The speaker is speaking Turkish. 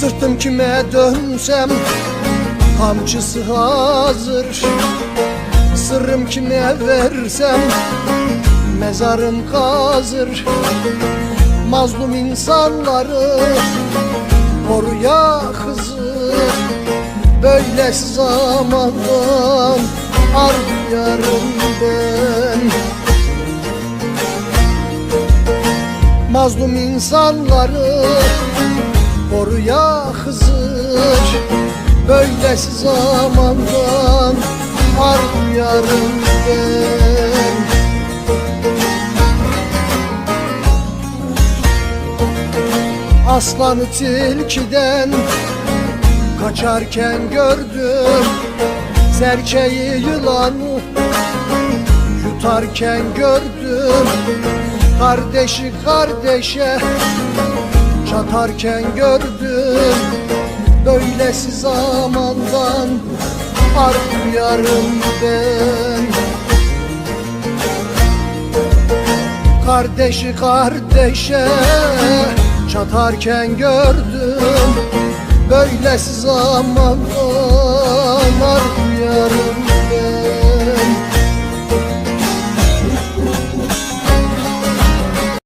Sırtım kime dönsem Kamçısı hazır. Sırrım kime versem Mezarım kazır Mazlum insanları Koruya Hızır Böylesi zamandan Arıyorum ben. Mazlum insanları Böylesi zamandan Arıyorum ben. Aslanı tilkiden Kaçarken gördüm Serçeyi yılanı. Yutarken gördüm Kardeşi kardeşe Çatarken gördüm Böylesi zamandan Arıyorum ben. Kardeşi kardeşe çatarken gördüm Böylesi zamandan